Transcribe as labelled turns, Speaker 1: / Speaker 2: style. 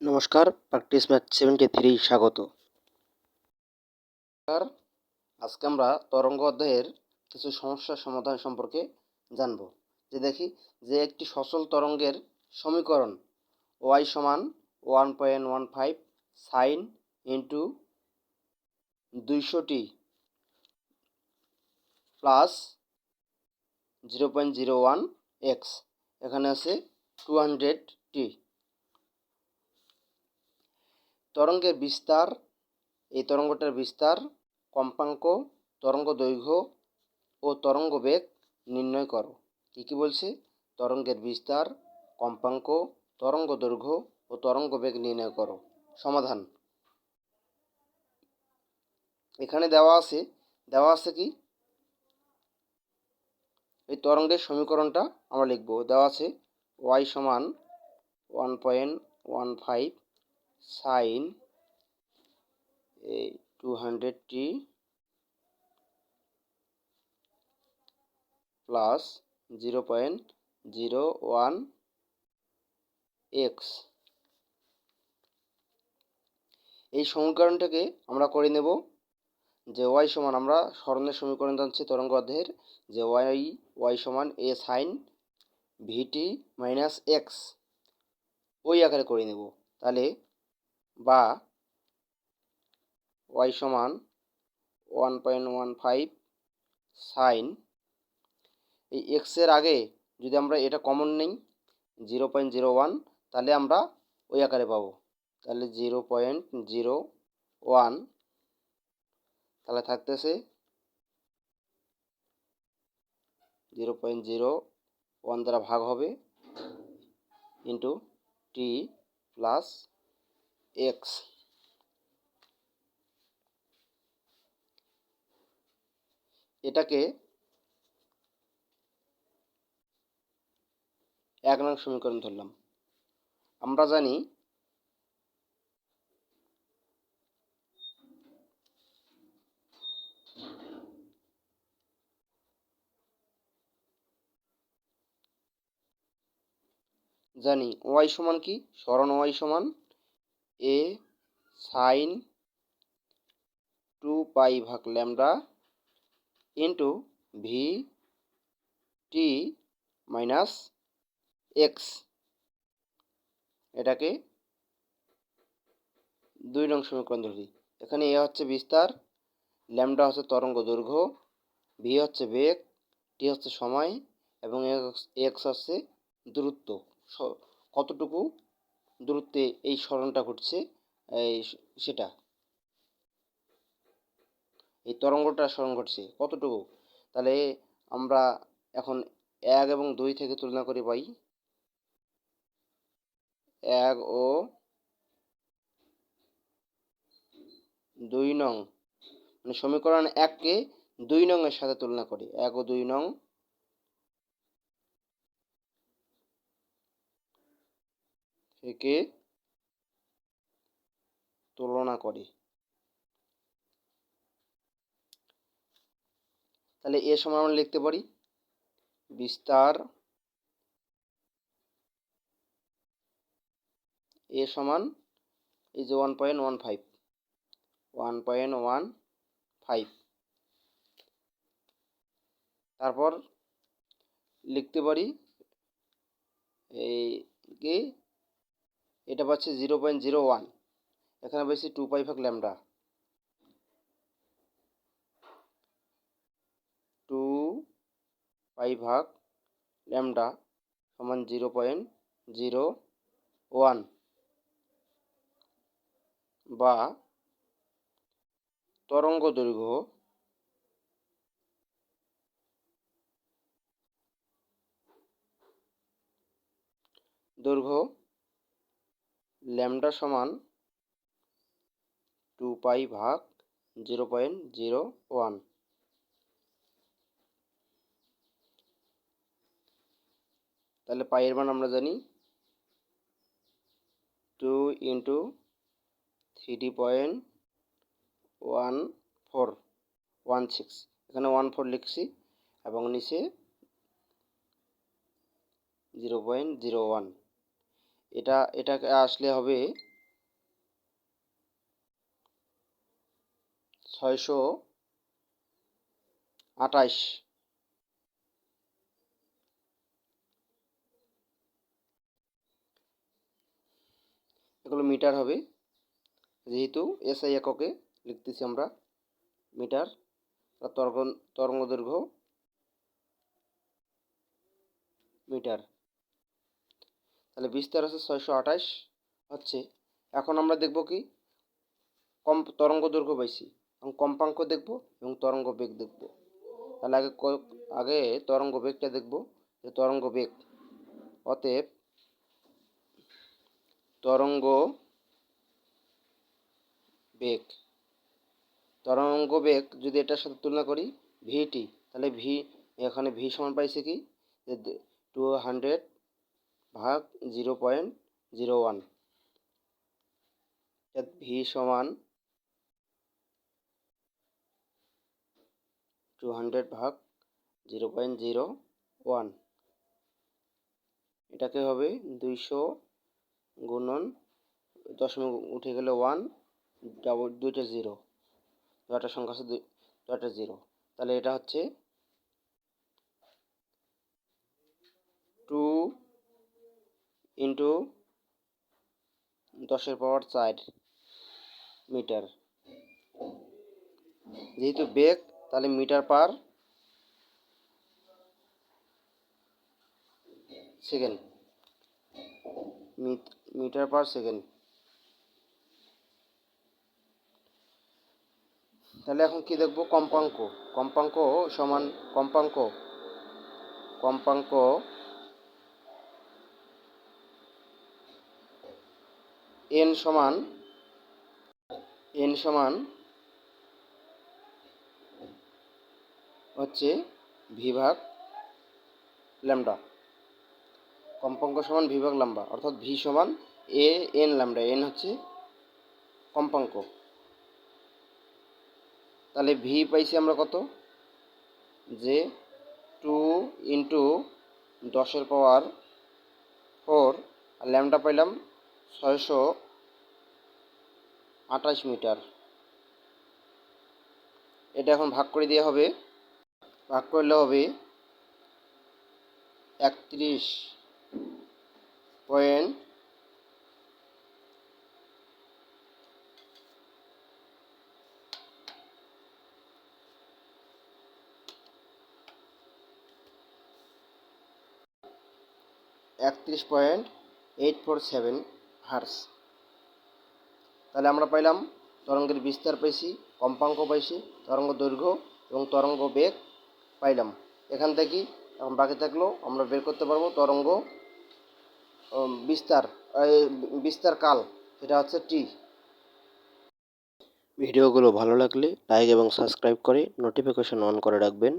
Speaker 1: নমস্কার, practice math seventy three স্বাগত। নমস্কার, আজকে আমরা তরঙ্গ অধ্যায়ের কিছু সমস্যার সমাধান সম্পর্কে জানব। যে দেখি যে একটি সচল তরঙ্গের সমীকরণ ওয়াই সমান one point one five sine into দুইশোটি plus zero point zero one X এখানে আছে টু হান্ড্রেড টি। তরঙ্গের বিস্তার, এই তরঙ্গটার বিস্তার কম্পাঙ্ক, তরঙ্গ দৈর্ঘ্য ও তরঙ্গ বেগ নির্ণয় করো। কী কী বলছে? তরঙ্গের বিস্তার, কম্পাঙ্ক, তরঙ্গ দৈর্ঘ্য ও তরঙ্গ বেগ নির্ণয় করো। সমাধান। এখানে দেওয়া আছে দেওয়া আছে কি? এই তরঙ্গের সমীকরণটা আমরা লিখব। দেওয়া আছে ওয়াই সমান one point one five sine এই two hundred T plus zero point zero one X এই সমীকরণটাকে আমরা করে নেব যে ওয়াই সমান আমরা স্মরণের সমীকরণ জানছি তরঙ্গ অধ্যায়ের, যে ওয়াই ওয়াই সমান A sine VT minus X ওই আকারে করে নেব। তাহলে বা ওয়াই সমান one point one five sine এই এক্সের আগে যদি আমরা এটা কমন নেই জিরো পয়েন্ট জিরো ওয়ান তাহলে আমরা ওই আকারে পাবো। তাহলে জিরো পয়েন্ট জিরো ওয়ান তাহলে থাকতেছে জিরো পয়েন্ট জিরো ওয়ান দ্বারা ভাগ হবে ইন্টু টি প্লাস এক্স এটাকে এক নং সমীকরণ ধরলাম। আমরা জানি জানি ওয়াই সমান কি? স্মরণ ওয়াই সমান এ সাইন টু পাই ভাগ lambda into V T minus X এটাকে দুই নং সমীকরণ ধরি এখানে এ হচ্ছে বিস্তার ল্যামডা হচ্ছে তরঙ্গ দৈর্ঘ্য ভি হচ্ছে বেগ টি হচ্ছে সময়, এবং এক্স হচ্ছে দূরত্ব। কতটুকু? দূরত্বে এই স্মরণটা ঘটছে, এই সেটা। এই তরঙ্গটা স্মরণ ঘটছে। কতটুকু? তাহলে আমরা এখন এক এবং দুই থেকে তুলনা করে পাই। এক ও দুই নং। মানে সমীকরণ এককে দুই নং এর সাথে তুলনা করি। এক ও দুই নং থেকে তুলনা করি। তাহলে এ সময় আমরা লিখতে পারি বিস্তার এ সমান এই যে one point one five one point one five তারপর লিখতে পারি এই এটা পাচ্ছে জিরো পয়েন্ট জিরো ওয়ান এখানে পাচ্ছি টু পাই ভাগ ল্যামডা টু পাই ভাগ ল্যামডা সমান জিরো পয়েন্ট জিরো ওয়ান বা তরঙ্গ দৈর্ঘ্য দৈর্ঘ্য ল্যামডা সমান টু পাই ভাগ জিরো পয়েন্ট জিরো ওয়ান। তাহলে পাইয়ের মান আমরা জানি two into three point one four, one six. এখানে ওয়ান ফোর লিখছি এবং নিচে জিরো পয়েন্ট জিরো ওয়ান। এটা এটাকে আসলে হবে ছয়শো আটাইশ এগুলো মিটার হবে। যেহেতু এসআই এককে লিখতেছি আমরা, মিটার তরঙ্গ তরঙ্গ দৈর্ঘ্য মিটার। তাহলে বিস্তার আছে ছয়শো আঠাশ। হচ্ছে, এখন আমরা দেখব কি? কম তরঙ্গ দৈর্ঘ্য পাইছি। এবং কম্পাঙ্ক দেখব এবং তরঙ্গ বেগ দেখব। তাহলে আগে আগে তরঙ্গ বেগটা দেখব, যে তরঙ্গ বেগ। অতএব, তরঙ্গ বেগ। তরঙ্গ বেগ যদি এটার সাথে তুলনা করি ভিটি তাহলে ভি এখানে ভি সমান পাইছে কি? টু হান্ড্রেড ভাগ zero point zero one. V সমান টু হান্ড্রেড ভাগ জিরো পয়েন্ট জিরো ওয়ান। এটাকে হবে দুইশো গুণন, দশমিক উঠে গেলে ওয়ান ডাবল দুইটা জিরো। দুটা সংখ্যা আছে দুটা জিরো। তাহলে এটা হচ্ছে টু ইন্টু দশের পাওয়ার চার মিটার যেহেতু বেগ, তাহলে metre per second metre per second তাহলে এখন কি দেখব? কম্পাঙ্ক। কম্পাঙ্ক সমান কম্পাঙ্ক। কম্পাঙ্ক এন সমান এন সমান হচ্ছে বিভাগ ল্যামডা। কম্পাঙ্ক সমান বিভাগ লাম্বা অর্থাৎ ভি সমান এ, এন ল্যামডা, এন হচ্ছে কম্পাঙ্ক। তাহলে ভি পাইছি আমরা কত? যে টু ইন্টু দশের পাওয়ার ফোর, আর ল্যামডা পাইলাম ছয়শো আঠাশ মিটার। এটা এখন ভাগ করে দেওয়া হবে। ভাগ করলে হবে একত্রিশ পয়েন্ট একত্রিশ point eight four seven. Hertz তাহলে আমরা পাইলাম, তরঙ্গের বিস্তার পাইছি, কম্পাঙ্ক পাইছি, তরঙ্গ দৈর্ঘ্য এবং তরঙ্গ বেগ পাইলাম। এখান থেকে এখন বাকি থাকল, আমরা বের করতে পারব তরঙ্গ বিস্তার বিস্তার কাল, সেটা হচ্ছে টি ভিডিওগুলো ভালো লাগলে লাইক এবং সাবস্ক্রাইব করে নোটিফিকেশন অন করে রাখবেন।